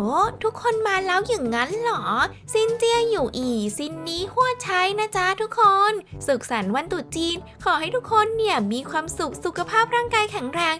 โอ้ทุกคนมาแล้วอย่างนั้นเหรอ ซินเจียอยู่อีซินนี้หัวใช้นะจ๊ะทุกคน สุขสันต์วันตรุษจีน ขอให้ทุกคนเนี่ยมีความสุขสุขภาพร่างกายแข็งแรง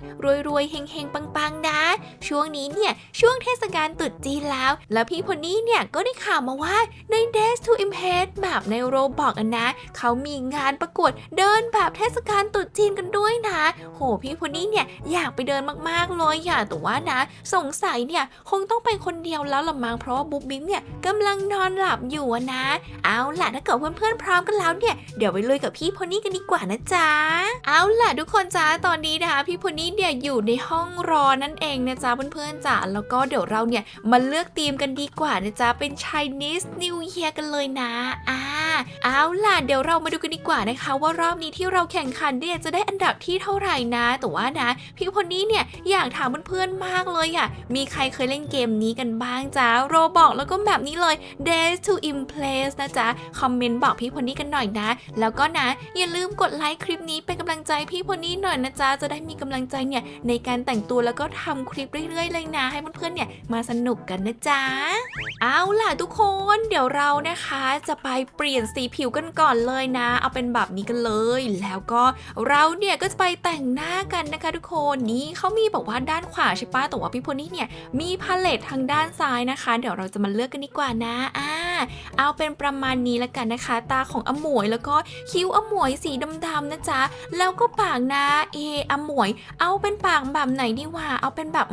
รวยๆเฮงๆปังๆนะ ช่วงนี้เนี่ยช่วงเทศกาลตรุษจีนแล้ว แล้วพี่พลนี่เนี่ยก็ได้ข่าวมาว่าใน Days to Impress แบบในโรบอกนะ เขามีงานประกวดเดินแบบเทศกาลตรุษจีนกันด้วยนะ โหพี่พลนี่เนี่ยอยากไปเดินมากๆเลยอยากแต่ว่านะ สงสัยเนี่ยคงต้องไปคนเดียวแล้วละมั้งเพราะว่าบุ๊บบิ๊กเนี่ยกำลังนอนหลับอยู่นะ เอาล่ะถ้าเกิดเพื่อนๆพร้อมกันแล้วเนี่ยเดี๋ยวไปลุยกับพี่พลนี่กันดีกว่านะจ๊ะเอาล่ะทุกคนจ้าตอนนี้นะคะ พี่พลนี่เนี่ยอยู่ในห้องรอนั่นเองนะจ๊ะเพื่อนๆจ้าแล้วก็เดี๋ยวเราเนี่ยมาเลือกธีมกันดีกว่านะจ๊ะเป็น Chinese New Year กันเลยนะอ่าเอาล่ะเดี๋ยวเรามาดูกันดีกว่านะคะ ว่ารอบนี้ที่เราแข่งขันเนี่ยจะได้อันดับที่เท่าไหร่นะแต่ว่านะ พี่พลนี่เนี่ยอยากถามเพื่อนๆมากเลยอะมีใครเคยเล่นเกมนี้กันบ้างจ้าโรบอกแล้วก็แบบนี้เลย Days to Impress นะจ๊ะ คอมเมนต์บอกพี่พลนี่กันหน่อยนะ แล้วก็นะ อย่าลืมกดไลค์คลิปนี้เป็นกำลังใจพี่พลนี่หน่อยนะจ๊ะ จะได้มีกำลังใจเนี่ยในการแต่งตัวแล้วก็ทำคลิปเรื่อยๆเลยนะ ให้เพื่อนๆเนี่ยมาสนุกกันนะจ๊ะ เอาล่ะทุกคนเดี๋ยวเรานะคะจะไปเปลี่ยนสีผิวกันก่อนเลยนะ เอาเป็นแบบนี้กันเลย แล้วก็เราเนี่ยก็จะไปแต่งหน้ากันนะคะ ทุกคนนี่เขามีบอกว่าด้านขวาใช่ปะแต่ว่าพี่พลนี่เนี่ยมีพาเลตทางด้านซ้ายนะคะ เดี๋ยวเราจะมาเลือกกันดีกว่านะอ่าเอาเป็นประมาณนี้แล้วกันนะคะ ตาของอมวยแล้วก็คิ้วอมวยสีดำๆนะจ๊ะแล้วก็ปากนะเออมวย เอาเป็นปากแบบไหนดีวะเอาเป็นแบบ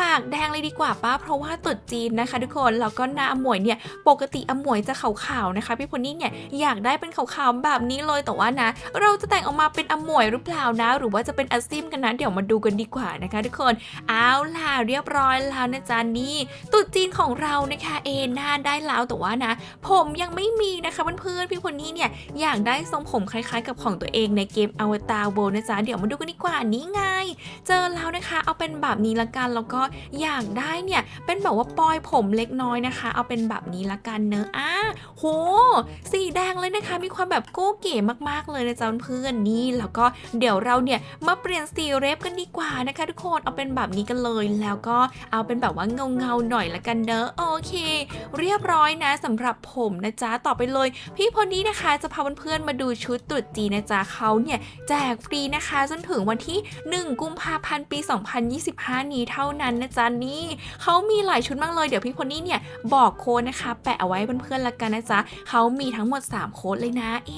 ปากแดงเลยดีกว่าป้าเพราะว่าตุดจีนนะคะ ทุกคนแล้วก็หน้าอมวยเนี่ยปกติอมวยจะขาวๆนะคะพี่พลนี่เนี่ยอยากได้เป็นขาวๆแบบนี้เลยแต่ว่านะ เราจะแต่งออกมาเป็นอมวยหรือเปล่านะ หรือว่าจะเป็นอาซิมกันนะเดี๋ยวมาดูกันดีกว่านะคะ ทุกคนเอาล่ะเรียบร้อยแล้วนะจ๊ะนี่ตรุดจีนของเรานะคะเอหน้าได้แล้วแต่ว่านะ ผมยังไม่มีนะคะเพื่อนๆพี่พลนี่เนี่ยอยากได้ทรงผมคล้ายๆ กับของตัวเองในเกมอวตารโบนะจ๊ะเดี๋ยวมาดูกันดีกว่านี่ไง เจอแล้วนะคะเอาเป็นแบบนี้ละกันแล้วก็อยากได้เนี่ยเป็นแบบว่าปลอยผมเล็กน้อยนะคะ เอาเป็นแบบนี้ละกันเนอะอะโหสีแดงเลยนะคะ มีความแบบโก้เก๋มากๆเลยนะจ๊ะเพื่อนนี่แล้วก็เดี๋ยวเราเนี่ยมาเปลี่ยนสีเรฟกันดีกว่านะคะ ทุกคนเอาเป็นแบบนี้กันเลยแล้วก็เอาเป็นแบบว่าเงาๆหน่อยละกันเนอะโอเค เรียบร้อยนะสำหรับผมนะจ๊ะต่อไปเลย พี่พลนี้นะคะจะพาเพื่อนๆมาดูชุดตรุษจีนนะจ๊ะเขาเนี่ยแจกฟรีนะคะจนถึงวันที่ 1 กุมภาพันธ์ปี 2025 นี้เท่านั้นนะจ๊ะนี่เขามีหลายชุดมากเลยเดี๋ยวพี่พลนี่เนี่ยบอกโค้ดนะคะ แปะเอาไว้เพื่อนๆละกันนะจ๊ะเขามีทั้งหมด 3 โค้ดเลยนะเอ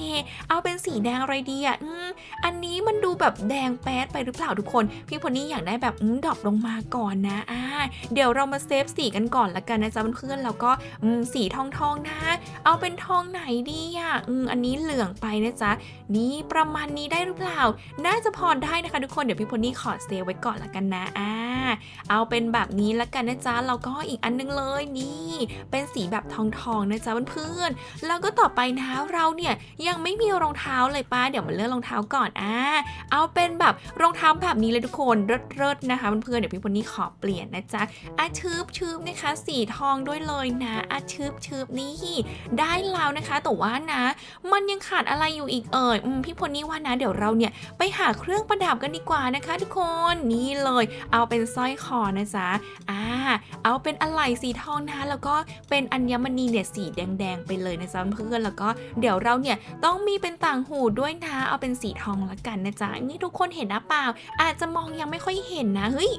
เอาเป็นสีแดงอะไรดีอะอืมอันนี้มันดูแบบแดงแป๊ดไปหรือเปล่าทุกคน พี่พลนี่อยากได้แบบอืมดรอปลงมาก่อนนะอ่าเดี๋ยวเรามาเซฟสีกันก่อนละกันนะจ๊ะเพื่อนๆแล้วก็สีทองทองๆนะ เอาเป็นทองไหนดีอะอืมอันนี้เหลืองไปนะจ๊ะนี่ประมาณนี้ได้หรือเปล่า น่าจะพอได้นะคะทุกคนเดี๋ยวพี่พลนี่ขอเซฟไว้ก่อนละกันนะอ่าเอาเป็นแบบนี้ละกันนะจ๊ะแล้วก็อีกอันนึงเลยนี่ เป็นสีแบบทองทองๆนะจ๊ะเพื่อนๆแล้วก็ต่อไปนะเราเนี่ยยังไม่มีรองเท้าเลยป้าเดี๋ยวมาเลือกรองเท้าก่อนอ่าเอาเป็นแบบรองเท้าแบบนี้เลยทุกคนเลิศๆนะคะเพื่อนๆเดี๋ยวพี่พลนี่ขอเปลี่ยนนะจ๊ะอาชืบชืบนะคะ สีทองด้วยเลยนะอาชืบชืบนี่ได้แล้วนะคะแต่ว่านะ มันยังขาดอะไรอยู่อีกเอ่ยอพี่พลนี่ว่านะเดี๋ยวเราเนี่ยไปหาเครื่องประดับกันดีกว่านะคะ ทุกคนนี่เลย เอาเป็นสร้อยคอนะจ๊ะอ่าเอาเป็นอะไหล่สีทองนะแล้วก็เป็นอัญมณีเนี่ยสีแดงๆไปเลยนะจ๊ะเพื่อนแล้วก็เดี๋ยวเราเนี่ยต้องมีเป็นต่างหูด้วยนะเอาเป็นสีทองละกันนะจ๊ะนี่ทุกคนเห็นนะเปล่า อาจจะมองยังไม่ค่อยเห็นนะเฮ้ย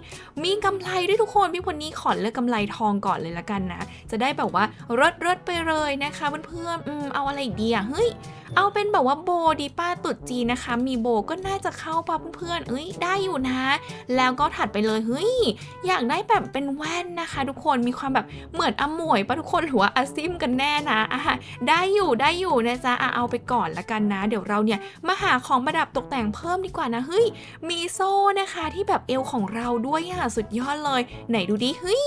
มีกำไรด้วยทุกคนพี่พลนี่ขอเลือกกำไรทองก่อนเลยละกันนะ จะได้แบบว่ารดรดๆไปเลยนะคะเพื่อนๆอืมเอาอะไรดีอะเฮ้ย เอาเป็นแบบว่าโบดีป้าตุดจีนนะคะ มีโบก็น่าจะเข้าป่ะเพื่อนๆเอ้ยได้อยู่นะ แล้วก็ถัดไปเลยเฮ้ยอยากได้แบบเป็นแว่นนะคะ ทุกคนมีความแบบเหมือนอมวยป่ะทุกคนหรือว่าอาซิมกันแน่นะอะได้อยู่ได้อยู่นะจ๊ะอะเอาไปก่อนละกันนะ เดี๋ยวเราเนี่ยมาหาของประดับตกแต่งเพิ่มดีกว่านะเฮ้ยมีโซ่นะคะที่แบบเอวของเราด้วยอะสุดยอดเลย ไหนดูดิเฮ้ย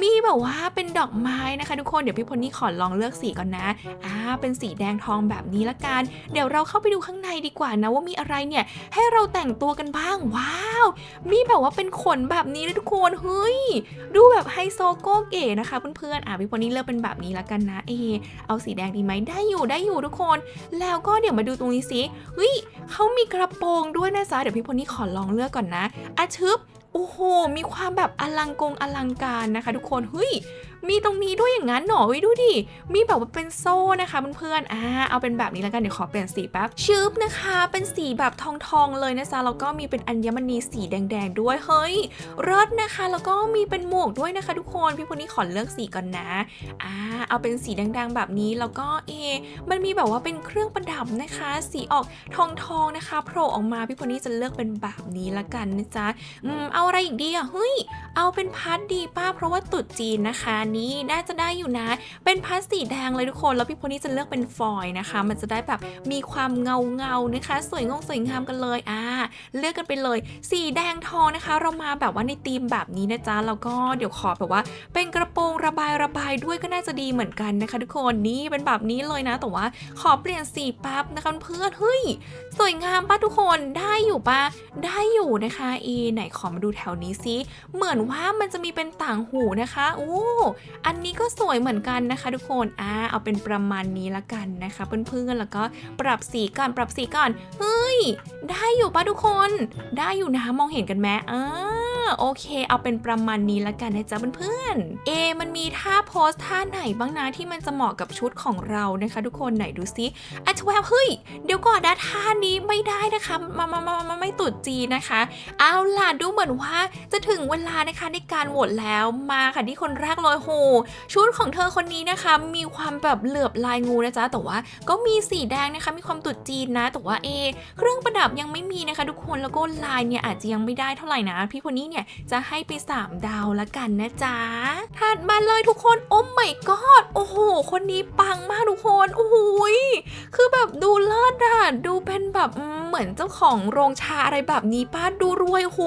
มีแบบว่าเป็นดอกไม้นะคะ ทุกคนเดี๋ยวพี่พลนี่ขอลองเลือกสีก่อนนะอ่าเป็นสีแดงทองแบบนี้ละกัน เดี๋ยวเราเข้าไปดูข้างในดีกว่านะว่ามีอะไรเนี่ย ให้เราแต่งตัวกันบ้าง ว้าว มีแบบว่าเป็นขนแบบนี้เลยทุกคนเฮ้ย ดูแบบไฮโซโก้เก๋นะคะเพื่อนๆอะพี่พลนี่เลือกเป็นแบบนี้ละกันนะเอเอาสีแดงดีไหมได้อยู่ได้อยู่ทุกคน แล้วก็เดี๋ยวมาดูตรงนี้สิเฮ้ยเขามีกระโปรงด้วยนะจ๊ะเดี๋ยวพี่พลนี่ขอลองเลือกก่อนนะอาชึบ อ้โห มีความแบบอลังกงอลังการนะคะ ทุกคน เฮ้ย มีตรงนี้ด้วยอย่างนั้นหนอเฮ้ยดูดิ มีแบบว่าเป็นโซ่นะคะเพื่อนๆ อ่า เอาเป็นแบบนี้แล้วกัน เดี๋ยวขอเปลี่ยนสีแป๊บ ชืบนะคะ เป็นสีแบบทองทองๆเลยนะจ๊ะ แล้วก็มีเป็นอัญมณีสีแดงๆด้วย เฮ้ยเลิศนะคะ แล้วก็มีเป็นหมวกด้วยนะคะ ทุกคน พี่พวกนี้ขอเลือกสีก่อนนะ อ่า เอาเป็นสีแดงๆแบบนี้ แล้วก็เอ มันมีแบบว่าเป็นเครื่องประดับนะคะ สีออกทองทองๆนะคะ โผล่ออกมา พี่พวกนี้จะเลือกเป็นแบบนี้ละกันนะจ๊ะ อืม เอาอะไรอีกดีอะเฮ้ย เอาเป็นพัดดีป้าเพราะว่าตุดจีนนะคะ นี่น่าจะได้อยู่นะ เป็นพัดสีแดงเลยทุกคน แล้วพี่พนี้จะเลือกเป็นฟอยนะคะ มันจะได้แบบมีความเงาเงาๆนะคะ สวยงงสวยงามกันเลยอ่าเลือกกันไปเลย สีแดงทองนะคะ เรามาแบบว่าในธีมแบบนี้นะจ๊ะแล้วก็เดี๋ยวขอแบบว่า เป็นกระโปรงระบายระบายด้วยก็น่าจะดีเหมือนกันนะคะ ทุกคนนี่เป็นแบบนี้เลยนะแต่ว่าขอเปลี่ยนสีแป๊บนะคะเพื่อนเฮ้ยสวยงามป้าทุกคนได้อยู่ป้าได้อยู่นะคะอีไหนขอมาดููแถวนี้ซิเหมือนว่ามันจะมีเป็นต่างหูนะคะโอ้อันนี้ก็สวยเหมือนกันนะคะ ทุกคนอ่าเอาเป็นประมาณนี้ละกันนะคะเพื่อนๆแล้วก็ปรับสีก่อนปรับสีก่อนเฮ้ย ได้อยู่ปะทุกคน ได้อยู่นะมองเห็นกันไหมอ่า โอเค เอาเป็นประมาณนี้ละกันนะจ๊ะเพื่อนๆเอมันมีท่าโพสท่าไหนบ้างนะที่มันจะเหมาะกับชุดของเรานะคะ ทุกคนไหนดูซิอัชแวบเฮ้ยเดี๋ยวก่อนนะท่านี้ไม่ได้นะคะมามามามาไม่ตุดจีนนะคะ เอาล่ะดูเหมือนว่าจะถึงเวลานะคะในการโหวตแล้วมาค่ะที่คนแรกเลยโหชุดของเธอคนนี้นะคะ มีความแบบเหลือบลายงูนะจ๊ะแต่ว่าก็มีสีแดงนะคะ มีความตุดจีนนะ แต่ว่าเอเครื่องประดับยังไม่มีนะคะ ทุกคนแล้วก็ลายเนี่ยอาจจะยังไม่ได้เท่าไหร่นะ พี่คนนี้เนี่ยจะให้ไป 3 ดาวละกันนะจ๊ะถัดมาเลยทุกคนโอ้ไม่กอดโอ้โห คนนี้ปังมากทุกคนโอ้โหยคือแบบดูเลิศอะดูเป็นแบบเหมือนเจ้าของโรงชาอะไรแบบนี้ป้าดูรวยโห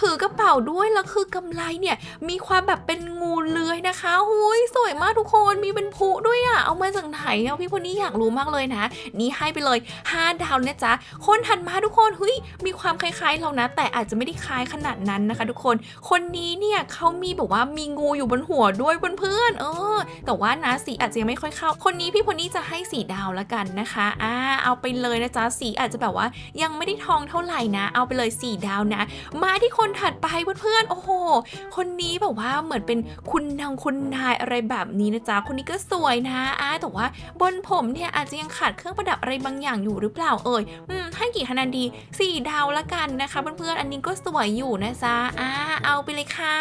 ถือกระเป๋าด้วยแล้วคือกำไรเนี่ย มีความแบบเป็นงูเลื้อยนะคะหุยสวยมากทุกคนมีเป็นพุด้วยอะเอามาจากไหนอะพี่คนนี้อยากรู้มากเลยนะ นี่ให้ไปเลย 5 ดาวนะจ๊ะคนถัดมาทุกคนเฮ้ยมีความคล้ายๆเรานะ แต่อาจจะไม่ได้คล้ายขนาดนั้นนะคะทุกคน คนนี้เนี่ยเขามีแบบว่ามีงูอยู่บนหัวด้วยเพื่อนๆเออ แต่ว่านะสีอาจจะยังไม่ค่อยเข้า คนนี้พี่พนนี้จะให้สีดาวละกันนะคะอ่าเอาไปเลยนะจ๊ะสีอาจจะแบบว่ายังไม่ได้ทองเท่าไหร่นะ เอาไปเลยสีดาวนะ มาที่คนถัดไปเพื่อนๆโอ้โห คนนี้แบบว่าเหมือนเป็นคุณนางคุณนายอะไรแบบนี้นะจ๊ะคนนี้ก็สวยนะอ่าแต่ว่าบนผมเนี่ยอาจจะยังขาดเครื่องประดับอะไรบางอย่างอยู่หรือเปล่าเอ่ยอืมให้กี่คะแนนดี 4 ดาวละกันนะคะเพื่อนๆอันนี้ก็สวยอยู่นะจ๊ะอ่าเอาไปเลยค่ะ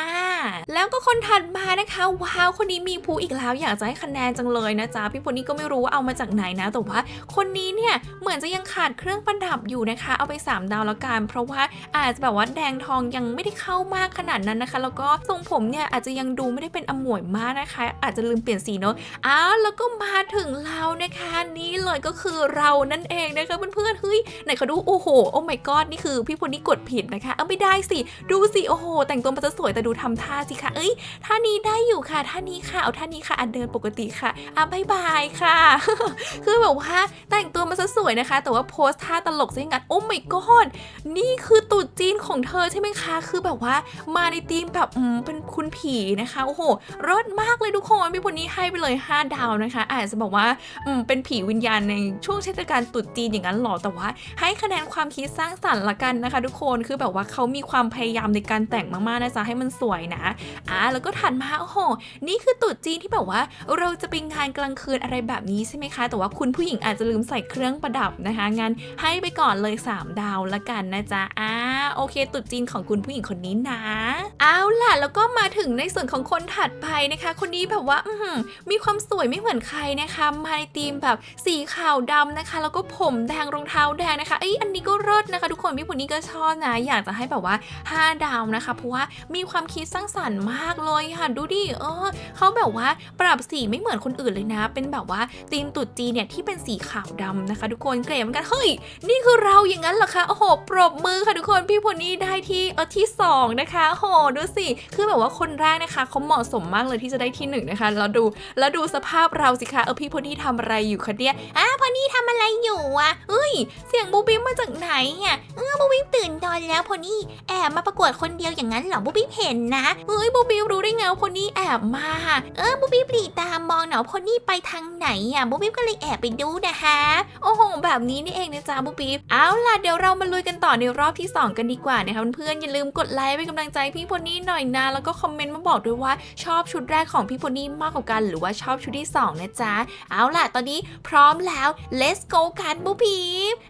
แล้วก็คนถัดมานะคะว้าวคนนี้มีภูอีกแล้วอยากจะให้คะแนนจังเลยนะจ๊ะพี่พลนี่ก็ไม่รู้ว่าเอามาจากไหนนะแต่ว่าคนนี้เนี่ยเหมือนจะยังขาดเครื่องประดับอยู่นะคะ เอาไป 3 ดาวละกันเพราะว่าอาจจะแบบว่าแดงทองยังไม่ได้เข้ามากขนาดนั้นนะคะ แล้วก็ทรงผมเนี่ยอาจจะยังดูไม่ได้เป็นอมวยมากนะคะ อาจจะลืมเปลี่ยนสีเนาะอ้าวแล้วก็มาถึงเรานะคะนี่เลยก็คือเรานั่นเองนะคะเพื่อนๆเฮ้ยไหนเขาดูโอ้โหโอ้ my god นี่คือพี่พลนี่กดผิดนะคะ เอาไม่ได้สิดูสิโอ้โห แต่งตัวมันจะสวยแต่ดูทำท่าสิคะเอ้ยท่านี้ได้อยู่ค่ะท่านี้ค่ะเอาท่านี้ค่ะอันเดินปกติค่ะอะบายบายค่ะ คือแบบว่าแต่งตัวมันจะสวยนะคะ แต่ว่าโพสท่าตลกซะย่างนั้นโอ้ my god นี่คือตรุ๊จีนของเธอใช่ไหมคะ คือแบบว่ามาในธีมแบบอืมเป็นคุณผีนะคะ โอ้โหรสมากเลยทุกคนพี่พลนี่ให้ไปเลย 5 ดาวนะคะ อาจจะบอกว่าอืมเป็นผีวิญญาณในช่วงเทศกาลตรุษจีนอย่างนั้นหรอแต่ว่า ให้คะแนนความคิดสร้างสรรค์ละกันนะคะ ทุกคนคือแบบว่าเขามีความพยายามในการแต่งมากๆนะจ๊ะให้มันสวยนะอ่าแล้วก็ถัดมาโอ้โห นี่คือตุ๊ดจีนที่แบบว่า เราจะไปงานกลางคืนอะไรแบบนี้ใช่ไหมคะ แต่ว่าคุณผู้หญิงอาจจะลืมใส่เครื่องประดับนะคะงั้นให้ไปก่อนเลย 3 ดาวละกันนะจ๊ะอ่าโอเค ตุ๊ดจีนของคุณผู้หญิงคนนี้นะอ่า ล่ะแล้วก็มาถึงในส่วนของคนถัดไปนะคะ คนนี้แบบว่าอืมีความสวยไม่เหมือนใครนะคะ มาในธีมแบบสีขาวดำนะคะ แล้วก็ผมแดงรองเท้าแดงนะคะเอ้ยอันนี้ก็เลิศนะคะ ทุกคนพี่คนนี้ก็ชอบนะ อยากจะให้แบบว่า 5 ดาวนะคะ เพราะว่ามีความคิดสร้างสรรค์มากเลยค่ะดูดิเออเขาแบบว่าปรับสีไม่เหมือนคนอื่นเลยนะ เป็นแบบว่าธีมตรุ๊จีเนี่ยที่เป็นสีขาวดำนะคะ ทุกคนเกรดเหมือนกันเฮ้ยนี่คือเราอย่างนั้นเหรอคะโอ้โหปรบมือค่ะทุกคนพี่พนนี่ได้ที่เออที่สองนะคะโอ้โหดูสิ คือแบบว่าคนแรกนะคะเขาเหมาะสมมากเลยที่จะได้ที่หนึ่งนะคะแล้วดูแล้วดูสภาพเราสิคะเออพี่พนนี่ทำอะไรอยู่คะเนี่ยอ้าพนนี่ทำอะไรอยู่อะเฮ้ย เสียงบูบิ้มมาจากไหนอะเออบูบิ้มตื่นนอนแล้วพนนี่แอบมาประกวดคนเดียวอย่างนั้นเหรอบูบิ้มเห็นนะเฮ้ยบูบิ้มรู้ได้ไงว่าพนนี่แอบมา เออบูบิ้มปลีตามมองหนอพนนี่ไปทางไหนอะบุ๊บบิ๊บก็เลยแอบไปดูนะคะโอ้โหแบบนี้นี่เองนะจ๊ะบุ๊บบิ๊บเอาล่ะเดี๋ยวเรามาลุยกันต่อในรอบที่ 2 กันดีกว่านะคะเพื่อนๆอย่าลืมกดไลค์เป็นกำลังใจพี่พลนี่หน่อยนะ แล้วก็คอมเมนต์มาบอกด้วยว่าชอบชุดแรกของพี่พอนี่มากกว่ากัน หรือว่าชอบชุดที่สองนะจ๊ะ เอาล่ะ ตอนนี้พร้อมแล้ว let's go กันบุ๊บี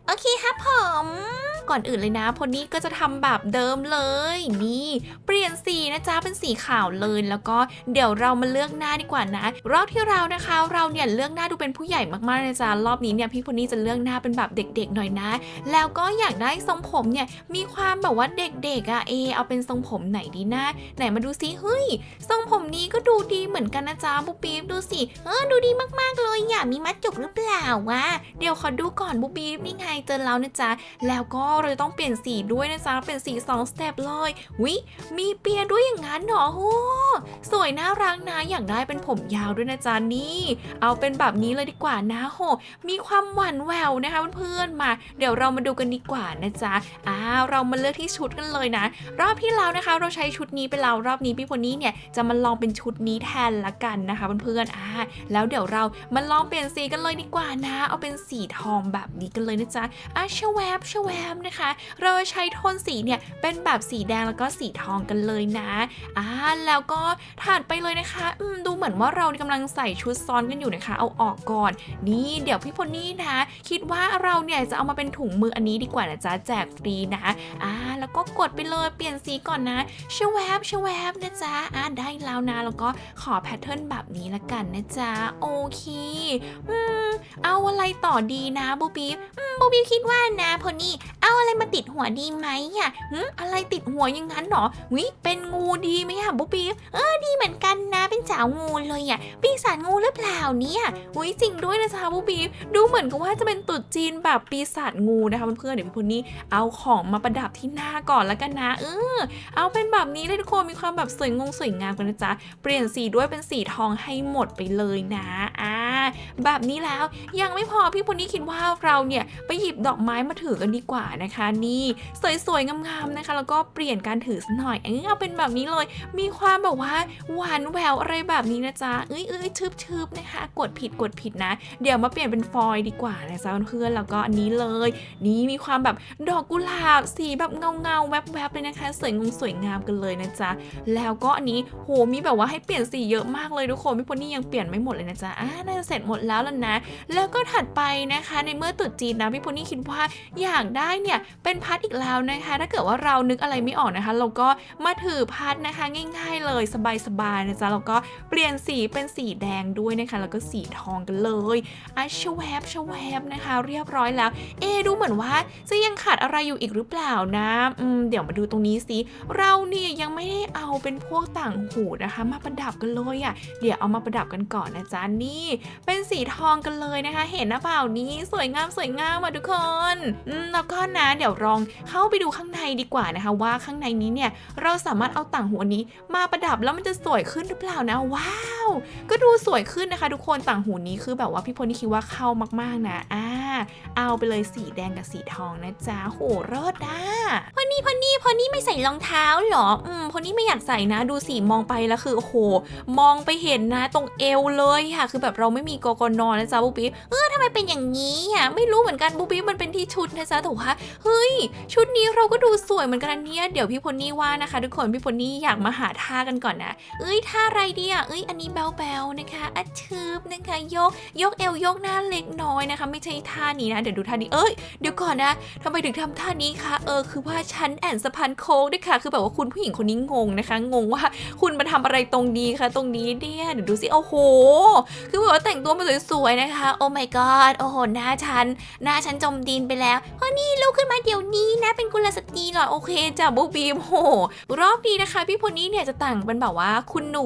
โอเคครับผม ก่อนอื่นเลยนะพลนี่ก็จะทำแบบเดิมเลย นี่ เปลี่ยนสีนะจ๊ะเป็นสีขาวเลย แล้วก็เดี๋ยวเรามาเลือกหน้าดีกว่านะ รอบที่เรานะคะ เราเนี่ยเลือกหน้าดูเป็นผู้ใหญ่มากๆนะจ๊ะรอบนี้เนี่ยพี่พลนี่จะเลือกหน้าเป็นแบบเด็กๆหน่อยนะ แล้วก็อยากได้ทรงผมเนี่ยมีความแบบว่าเด็กๆอะเอเอาเป็นทรงผมไหนดีนะไหนมาดูซิเฮ้ยทรงผมนี้ก็ดูดีเหมือนกันนะจ๊ะบุ๊บบีบดูสิเออดูดีมากๆเลยอยากมีมัดจุกหรือเปล่าวะเดี๋ยวขอดูก่อนบุ๊บบีบนี่ไงเจอแล้วนะจ๊ะแล้วก็เราจะต้องเปลี่ยนสีด้วยนะจ๊ะเป็นสีสองสเต็ปเลยวิมีเปียด้วยอย่างนั้นเหรอโหสวยน่ารักนะอยากได้เป็นผมยาวด้วยนะจ๊ะนี่ เอาเป็นแบบนี้เลยดีกว่านะโหมีความหวานแววนะคะเพื่อนๆมา เดี๋ยวเรามาดูกันดีกว่านะจ๊ะอ่าเรามาเลือกที่ชุดกันเลยนะ รอบที่แล้วนะคะ เราใช้ชุดนี้ไปแล้วรอบนี้พี่พลนี่เนี่ยจะมาลองเป็นชุดนี้แทนละกันนะคะเพื่อนๆอ่าแล้วเดี๋ยวเรามาลองเปลี่ยนสีกันเลยดีกว่านะ เอาเป็นสีทองแบบนี้กันเลยนะจ๊ะอะชแวบชแวบนะคะ เราใช้โทนสีเนี่ยเป็นแบบสีแดงแล้วก็สีทองกันเลยนะอ่าแล้วก็ถัดไปเลยนะคะอืมดูเหมือนว่าเรากำลังใส่ชุดซ้อนกันอยู่นะคะ เอาออกก่อน นี่เดี๋ยวพี่พลนี่นะ คิดว่าเราเนี่ยจะเอามาเป็นถุงมืออันนี้ดีกว่านะจ๊ะแจกฟรีนะอ่าแล้วก็กดไปเลยเปลี่ยนสีก่อนนะชแวบชแวบนะจ๊ะอ่าได้แล้วนะแล้วก็ขอแพทเทิร์นแบบนี้ละกันนะจ๊ะโอเคอืมเอาอะไรต่อดีนะบูบีอืมบูบีคิดว่านะพลนี่เอาอะไรมาติดหัวดีไหมอะหึอะไรติดหัวอยังงั้นเหรอวิเป็นงูดีไหมอะบูบีเออดีเหมือนกันนะเป็นสาวงูเลยอะปีศาจงูหรือเปล่าเนี่ยอุ้ยจริงด้วยนะจ๊ะบูบีดูเหมือนกับว่าจะเป็นตรุ๊จีนแบบปีศาจงูนะคะเพื่อนๆเดี๋ยวพี่พลนี่เอาของมาประดับที่หน้าก่อนแล้วกันนะเออเอาเป็นแบบนี้เลยทุกคนมีความแบบสวยงงสวยงามกันนะจ๊ะเปลี่ยนสีด้วยเป็นสีทองให้หมดไปเลยนะอ่าแบบนี้แล้วยังไม่พอพี่พลนี่คิดว่าเราเนี่ยไปหยิบดอกไม้มาถือกันดีกว่านะคะนี่สวยๆงามๆนะคะ แล้วก็เปลี่ยนการถือสักหน่อยเออเอาเป็นแบบนี้เลย มีความแบบว่าหวานแหววอะไรแบบนี้นะจ๊ะเอ้ยเอ้ยชืบชืบนะคะ กดผิดกดผิดนะ เดี๋ยวมาเปลี่ยนเป็นฟอยล์ดีกว่านะจ๊ะเพื่อนแล้วก็อันนี้เลย นี่มีความแบบดอกกุหลาบสีแบบเงาเงาๆแวบๆเลยนะคะ สวยงงสวยงามกันเลยนะจ๊ะแล้วก็อันนี้โหมีแบบว่าให้เปลี่ยนสีเยอะมากเลยทุกคนพี่พลนี่ยังเปลี่ยนไม่หมดเลยนะจ๊ะอ่าน่าจะเสร็จหมดแล้วแล้วนะ แล้วก็ถัดไปนะคะ ในเมื่อตรุษจีนนะพี่พลนี่คิดว่าอยากได้เนี่ยเป็นพัดอีกแล้วนะคะ ถ้าเกิดว่าเรานึกอะไรไม่ออกนะคะ เราก็มาถือพัดนะคะ ง่าย ๆ เลยสบายๆนะจ๊ะแล้วก็เปลี่ยนสีเป็นสีแดงด้วยนะคะ แล้วก็สีทองกันเลยอะชแวบชแวบนะคะ เรียบร้อยแล้ว เอดูเหมือนว่าจะยังขาดอะไรอยู่อีกหรือเปล่านะอืมเดี๋ยวมาดูตรงนี้สิเราเนี่ยยังไม่ได้เอาเป็นพวกต่างหูนะคะ มาประดับกันเลยอะ่ะเดี๋ยวเอามาประดับกันก่อนนะจ๊ะนี่ เป็นสีทองกันเลยนะคะ เห็นนะเปล่านี้สวยงามสวยงามมาทุกคนอืมแล้วก็นะ เดี๋ยวลองเข้าไปดูข้างในดีกว่านะคะ ว่าข้างในนี้เนี่ยเราสามารถเอาต่างหูอันนี้ มาประดับแล้วมันจะสวยขึ้นหรือเปล่านะว้าว ก็ดูสวยขึ้นนะคะ ทุกคนต่างหูนี้คือแบบว่าพี่พลนี่คิดว่าเข้ามากๆนะอ่า เอาไปเลยสีแดงกับสีทองนะจ๊ะโหเลิศอะพอนี่พอนี่พอนี่ไม่ใส่รองเท้าเหรอ อืมพอนี่ไม่อยากใส่นะดูสิมองไปแล้วคือโอ้โห มองไปเห็นนะ ตรงเอวเลยค่ะ คือแบบเราไม่มีกกนอนนะจ๊ะบูปิ๊บเออทำไมเป็นอย่างนี้อะไม่รู้เหมือนกันบูปิ๊บมันเป็นที่ชุดนะจ๊ะแต่ว่าเฮ้ย ชุดนี้เราก็ดูสวยเหมือนกันเนี่ยเดี๋ยวพี่พลนี่ว่านะคะ ทุกคนพี่พลนี่อยากมาหาท่ากันก่อนนะเอ้ยท่าอะไรดีอะเอ้ยอันนี้แบลๆนะคะอัดชืบนะคะยกยกเอวยกหน้าเล็กน้อยนะคะ ไม่ใช่ท่านี้นะเดี๋ยวดูท่านี้เอ้ยเดี๋ยวก่อนนะทำไมถึงทำท่านี้คะเออคือว่าฉันแอนสะพานโค้งด้วยค่ะ คือแบบว่าคุณผู้หญิงคนนี้งงนะคะ งงว่าคุณมาทำอะไรตรงนี้คะตรงนี้เนี่ยเดี๋ยวดูสิโอ้โห คือแบบว่าแต่งตัวมาสวยๆนะคะ โอ้ my god โอ้โหหน้าฉันหน้าฉันจมดินไปแล้วเพราะนี่ลุกขึ้นมาเดี๋ยวนี้นะ เป็นกุลสตรีหน่อยโอเคจ้ะบูบีมโหรอบนี้นะคะ พี่พลนี่เนี่ยจะแต่งเป็นแบบว่าคุณหนู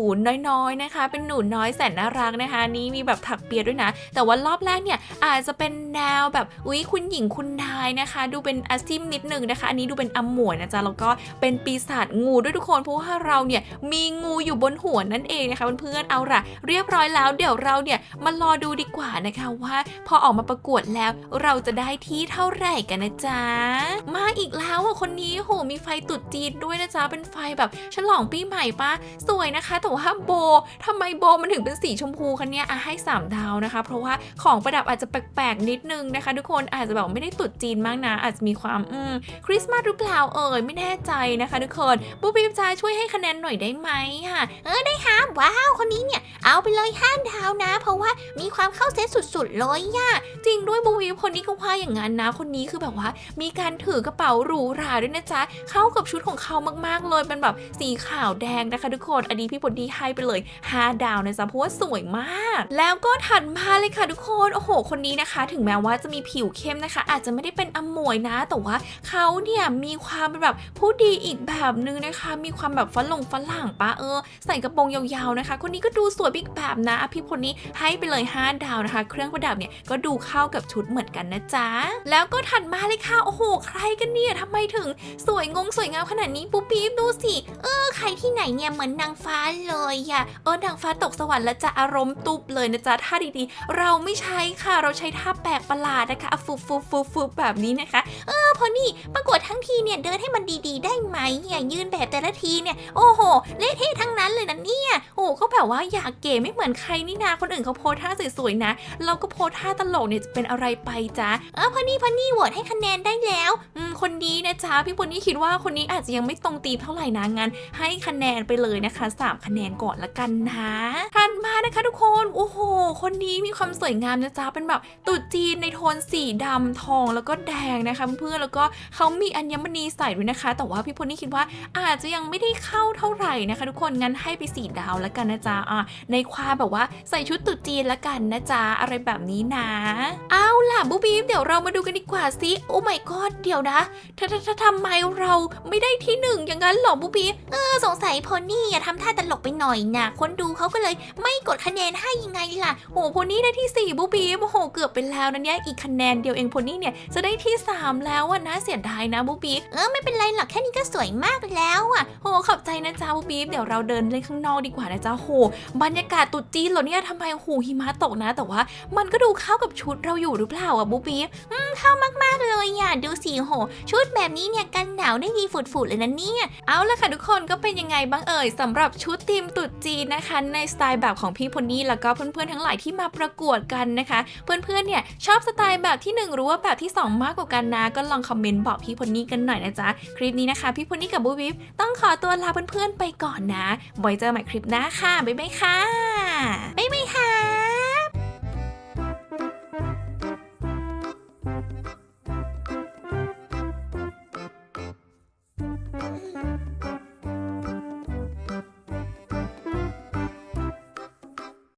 น้อยๆนะคะ เป็นหนูน้อยแสนน่ารักนะคะ นี่มีแบบถักเปียด้วยนะ แต่ว่ารอบแรกเนี่ยอาจจะเป็นแนวแบบอุ๊ยคุณหญิงคุณนายนะคะ ดูเป็นอาซิมนิดนึงนะคะ อันนี้ดูเป็นอมหมวยนะจ๊ะแล้วก็เป็นปีศาจงูด้วยทุกคนเพราะว่าเราเนี่ยมีงูอยู่บนหัวนั่นเองนะคะเพื่อนๆเอาล่ะ เรียบร้อยแล้วเดี๋ยวเราเนี่ยมารอดูดีกว่านะคะว่า พอออกมาประกวดแล้วเราจะได้ที่เท่าไหร่กันนะจ๊ะมาอีกแล้วอะคนนี้โหมีไฟตุดจีนด้วยนะจ๊ะเป็นไฟแบบฉลองปีใหม่ปะสวยนะคะแต่ว่าโบทำไมโบมันถึงเป็นสีชมพูคะเนี่ยอะให้สามดาวนะคะ เพราะว่าของประดับอาจจะแปลกๆนิดนึงนะคะทุกคนอาจจะแบบไม่ได้ตุดจีนมากนะ อาจจะมีความอืมคริสต์มาสหรือเปล่าเอ่ยไม่แน่ใจนะคะ ทุกคนบูบีมจ้าช่วยให้คะแนนหน่อยได้ไหมค่ะ เออได้ค่ะว้าวคนนี้เนี่ย เอาไปเลยห้ามดาวนะ เพราะว่ามีความเข้าเซตสุดๆเลยอะจริงด้วยบูวีคนนี้ก็ว่าอย่างนั้นนะ คนนี้คือแบบว่า มีการถือกระเป๋าหรูหราด้วยนะจ๊ะ เข้ากับชุดของเขามากๆเลยเป็นแบบสีขาวแดงนะคะทุกคนอันนี้พี่พลดีให้ไปเลย5ดาวนะจ๊ะเพราะว่าสวยมาก แล้วก็ถัดมาเลยค่ะทุกคนโอ้โห คนนี้นะคะ ถึงแม้ว่าจะมีผิวเข้มนะคะ อาจจะไม่ได้เป็นอมวยนะ แต่ว่าเขาเนี่ยมีความเป็นแบบผู้ดีอีกแบบนึงนะคะ มีความแบบฝรั่งฝรั่งปะเออ ใส่กระโปรงยาวๆนะคะ คนนี้ก็ดูสวยบิ๊กแบบนะอะพี่พลนี้ให้ไปเลย 5 ดาวนะคะ เครื่องประดับเนี่ยก็ดูเข้ากับชุดเหมือนกันนะจ๊ะ แล้วก็ถัดมาเลยค่ะ โอ้โห ใครกันเนี่ยทำไมถึงสวยงงสวยงามขนาดนี้ปุ๊บปี๊บดูสิ เออ ใครที่ไหนเนี่ยเหมือนนางฟ้าเลยอะเออนางฟ้าตกสวรรค์แล้วจะอารมณ์ตุบเลยนะจ๊ะท่าดีๆ เราไม่ใช้ค่ะเราใช้ท่าแปลกประหลาดนะคะฟุบฟุบฟุบฟุบแบบนี้นะคะ เออพอนี่ประกวดทั้งทีเนี่ยเดินให้มันดีๆ ได้ไหมเนี่ยยืนแบบแต่ละทีเนี่ยโอ้โหเละเทะทั้งนั้นเลยนะเนี่ยโอ้ก็แบบว่าอยากเกไม่เหมือนใครนี่นาคนอื่นเขาโพสท่าสวยๆนะ เราก็โพสท่าตลกเนี่ยจะเป็นอะไรไปจ๊ะเออพอนี่พอนี่โหวตให้คะแนนได้แล้วอืมคนนี้นะจ๊ะพี่ปุณนี่คิดว่าคนนี้อาจจะยังไม่ตรงตีมเท่าไหร่นะงั้นให้คะแนนไปเลยนะคะ3คะแนนก่อนละกันนะถัดมานะคะทุกคนโอ้โห คนนี้มีความสวยงามนะจ๊ะเป็นแบบตุดจีนในโทนสีดำทองแล้วก็แดงนะคะเพื่อนๆแล้วก็เขามีอัญมณีใส่ด้วยนะคะ แต่ว่าพี่ปุณนี่คิดว่าอาจจะยังไม่ได้เข้าเท่าไหร่นะคะ ทุกคนงั้นให้ไปสี่ดาวละกันนะจ๊ะอะในความแบบว่าใส่ชุดตุดจีนละกันนะจ๊ะอะไรแบบนี้นะ เอาล่ะบูบีมเดี๋ยวเรามาดูกันดีกว่าสิโอ้ my god เดี๋ยวนะถ้าถ้าถ้าทำไมเราไม่ได้ที่หนึ่งอย่างนั้นหรอบูบีเออสงสัยพอนี่อะทำท่าตลกไปหน่อยนะคนดูเขาก็เลยไม่กดคะแนนให้ยังไงล่ะโหโพนี่ได้ที่4ี่บูบีโอ้โหเกือบไปแล้วนะเนี่ยอีกคะแนนเดียวเองโพนี่เนี่ยจะได้ที่ 3 แล้วอะนะเสียดายนะบูบีเออไม่เป็นไรหรอกแค่นี้ก็สวยมากแล้วอะโหขอบใจนะจ๊ะบูบีเดี๋ยวเราเดินเล่นข้างนอกดีกว่านะจ๊ะโหบรรยากาศตุดจีนเหรอเนี่ยทำไมโหหิมะตกนะ แต่ว่า มันก็ดูเข้ากับชุดเราอยู่หรือเปล่าอะบูบีมากเลยอะดูสิโห ชุดแบบนี้เนี่ยกันหนาวได้ดีฝุดๆเลยนะเนี่ย เอาละค่ะทุกคนก็เป็นยังไงบ้างเอ่ยสำหรับชุดทีมตรุษจีนนะคะ ในสไตล์แบบของพี่พลนี่แล้วก็เพื่อนๆทั้งหลายที่มาประกวดกันนะคะ เพื่อนๆเนี่ยชอบสไตล์แบบที่ 1 หรือว่าแบบที่ 2 มากกว่ากันนะ ก็ลองคอมเมนต์บอกพี่พลนี่กันหน่อยนะจ๊ะคลิปนี้นะคะ พี่พลนี่กับบูวิฟต้องขอตัวลาเพื่อนๆไปก่อนนะไว้เจอใหม่คลิปหน้าค่ะบ๊ายบายค่ะไม่ไม่ค่ะ